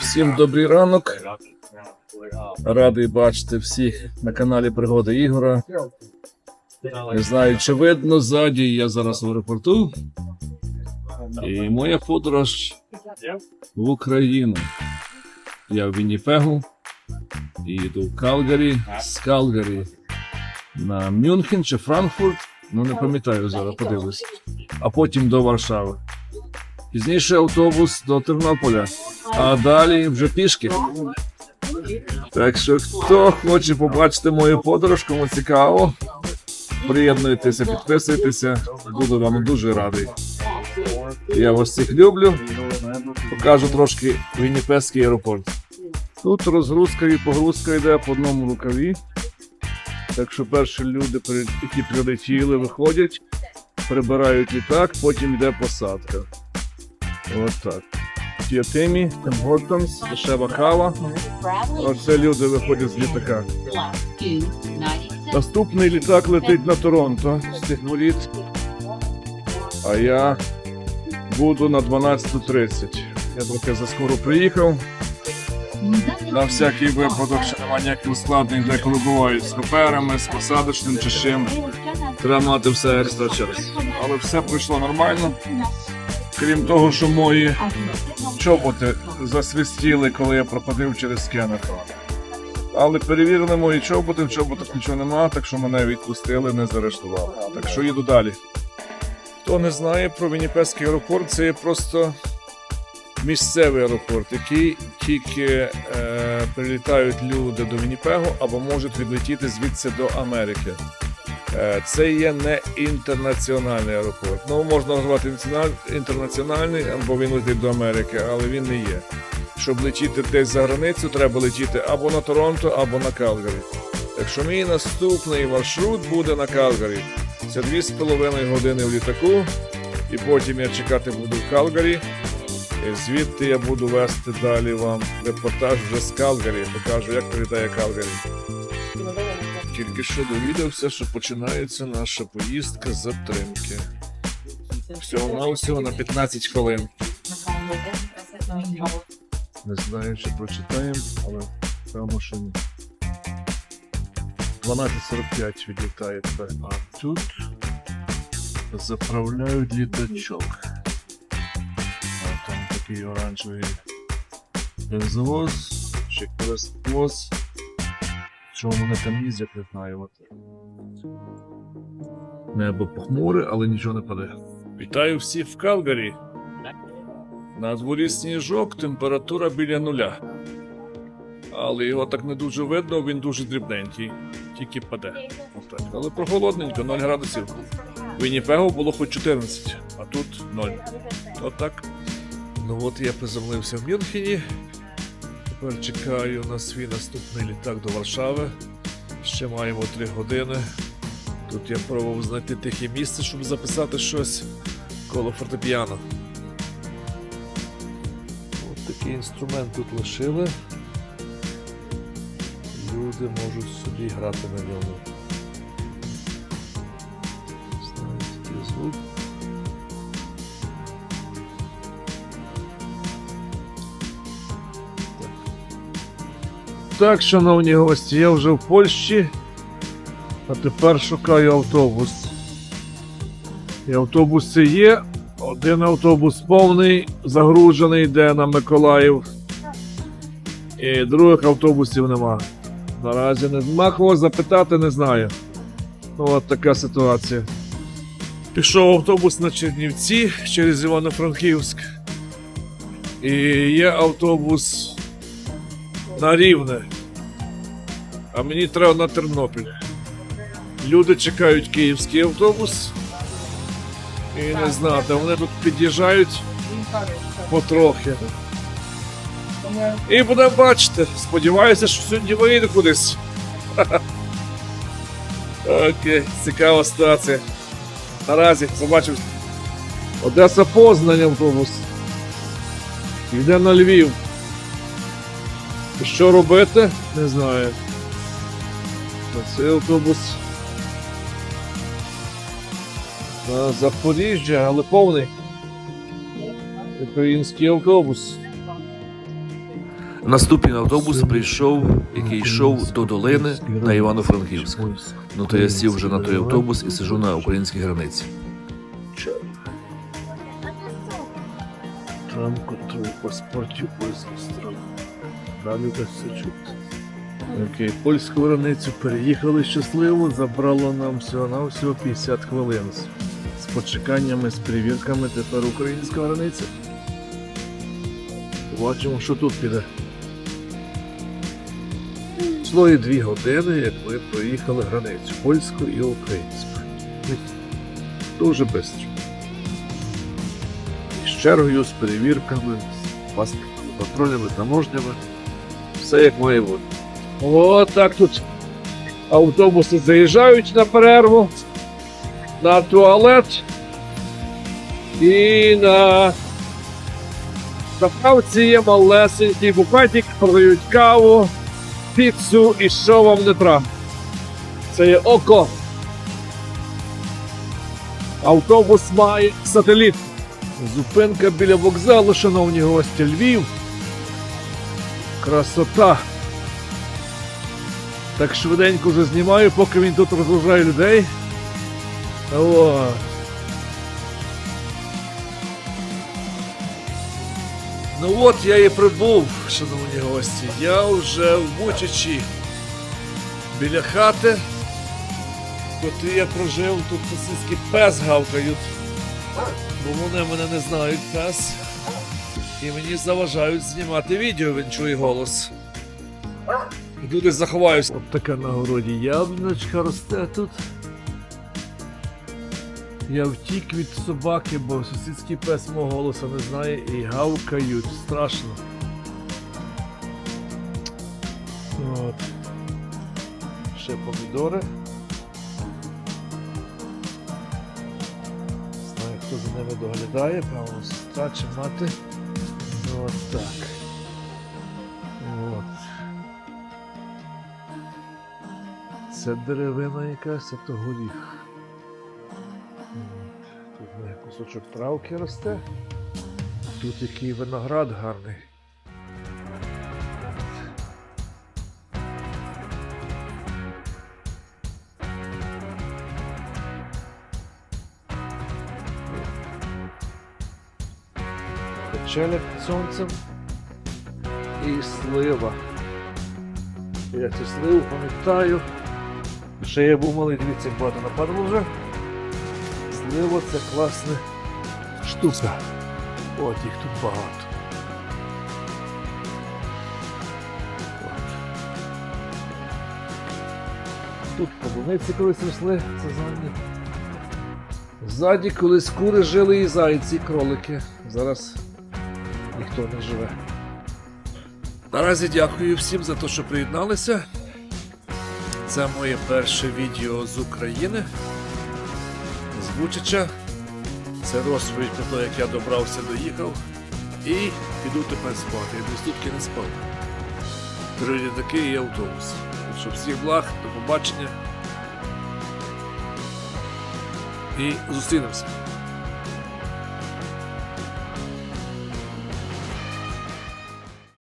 Всім добрий ранок. Радий бачити всіх на каналі Пригоди Ігора. Не знаю, чи видно ззаді, я зараз в аеропорту. І моя подорож в Україну. Я в Вінніпегу. І йду в Калгарі, з Калгарі на Мюнхен чи Франкфурт. Ну не пам'ятаю зараз, подивлюсь. А потім до Варшави. Пізніше автобус до Тернополя, а далі вже пішки. Так що, хто хоче побачити мою подорож, кому цікаво, приєднуйтеся, підписуйтеся, буду вам дуже радий. Я вас всіх люблю. Покажу трошки Вінніпезький аеропорт. Тут розгрузка і погрузка йде по одному рукаві. Так що перші люди, які прилетіли, виходять, прибирають літак, потім йде посадка. От так. Тіатимі, Тим Гортонс, дешева кава. Оце люди виходять з літака. Наступний літак летить на Торонто з. А я буду на 12.30. Я трохи заскоро приїхав. На всякий випадок, що немає ніяких ускладнень, деколи бувають з паперами, з посадочним чи чим. Треба мати все екстра час. Але все пройшло нормально. Крім того, що мої чоботи засвистіли, коли я проходив через скенер. Але перевірили мої чоботи, в чоботах нічого немає, так що мене відпустили, не заарештували. Так що їду далі. Хто не знає про Вінніпезький аеропорт, це є просто місцевий аеропорт, який тільки е, прилітають люди до Вінніпегу або можуть відлетіти звідси до Америки. Е, Це є не інтернаціональний аеропорт. Ну, можна назвати інтернаціональний, або він летить до Америки, але він не є. Щоб летіти десь за границю, треба летіти або на Торонто, або на Калгарі. Так що мій наступний маршрут буде на Калгарі. Це 2,5 години в літаку, і потім я чекати буду в Калгарі. І звідти я буду вести далі вам репортаж вже з Калгарі. Покажу, як прилітає Калгарі. Тільки що довідався, що починається наша поїздка з затримки. Всього на всього на 15 хвилин. Не знаю, чи прочитаємо, але певно, що ні. 12.45 відлітає тепер. А тут заправляють літачок. А там такий оранжевий бензовоз, чи користвоз. Що вони там їздять, не знаю. От. Небо похмуре, але нічого не паде. Вітаю всіх в Калгарі. На дворі сніжок, температура біля нуля. Але його так не дуже видно, він дуже дрібненький, тільки паде. Отак. Але прохолодненько, 0 градусів. В Вінніпегу було хоч 14, а тут 0. Отак. Ну от я приземлився в Мюнхені. Тепер чекаю на свій наступний літак до Варшави. Ще маємо 3 години. Тут я пробував знайти тихе місце, щоб записати щось коло фортепіано. От такий інструмент тут лишили. Люди можуть собі грати на ньому. Який звук. Так, шановні гості, я вже в Польщі, а тепер шукаю автобус. І автобуси є. Один автобус повний, загружений, йде на Миколаїв. І других автобусів нема. Наразі нема кого запитати, не знаю. Ну, От така ситуація. Пішов автобус на Чернівці через Івано-Франківськ. І є автобус на Рівне. А мені треба на Тернопіль. Люди чекають київський автобус. І не знати, вони тут під'їжджають потрохи. І будемо бачити. Сподіваюся, що сьогодні вийде кудись. Окей, цікава ситуація. Наразі побачив. Одеса Познань автобус. Йде на Львів. Що робити? Не знаю. На Цей автобус. На Запоріжжя, але повний. Український автобус. Наступний автобус прийшов, який йшов до долини на Івано-Франківськ. Ну то я сів вже на той автобус і сижу на українській границі. Там контроль паспортів польських стран. Далі чути. Окей, польську границю переїхали щасливо, забрало нам всього на всього 50 хвилин. З- почеканнями, з перевірками тепер українська границя. Бачимо, що тут піде. Йшло і дві години, як ми проїхали границю польську і українську. Дуже швидко. І З чергою, з перевірками, з паспортними контролями, таможнями. Все як має бути. О, так тут автобуси заїжджають на перерву, на туалет і на заправці є малесенький буфетик, продають каву, піцу і що вам не треба. Це є око. Автобус має сателіт. Зупинка біля вокзалу, шановні гості, Львів. Красота. Так швиденько вже знімаю, поки він тут розгружає людей. О. Ну от я і прибув, шановні гості. Я вже в Бучачі. Біля хати. Котрі я прожив, тут сусідський пес гавкають. Бо вони мене не знають пес. І мені заважають знімати відео, він чує голос. Люди заховаються. От така на городі яблуночка росте тут. Я втік від собаки, бо сусідський пес мого голосу не знає і гавкають. Страшно. От. Ще помідори. Знаю, хто за ними доглядає, певно, сестра чи мати. От. Це деревина якась, а то горіх. Тут мене кусочок травки росте. Тут який виноград гарний. Печеля під сонцем і слива. Я цю сливу пам'ятаю. Ще я був малий, дивіться, як багато нападало вже. Слива це класна штука. От їх тут багато. От. Тут полуниці колись росли, це ззаді. Ззаді колись кури жили і зайці, і кролики. Зараз ніхто не живе. Наразі дякую всім за те, що приєдналися. Це моє перше відео з України. З Бучича. Це розповідь про те, як я добрався, доїхав. І піду тепер спати. Я дві сутки не спав. Три літаки і автобус. Щоб всіх благ, до побачення. І зустрінемося.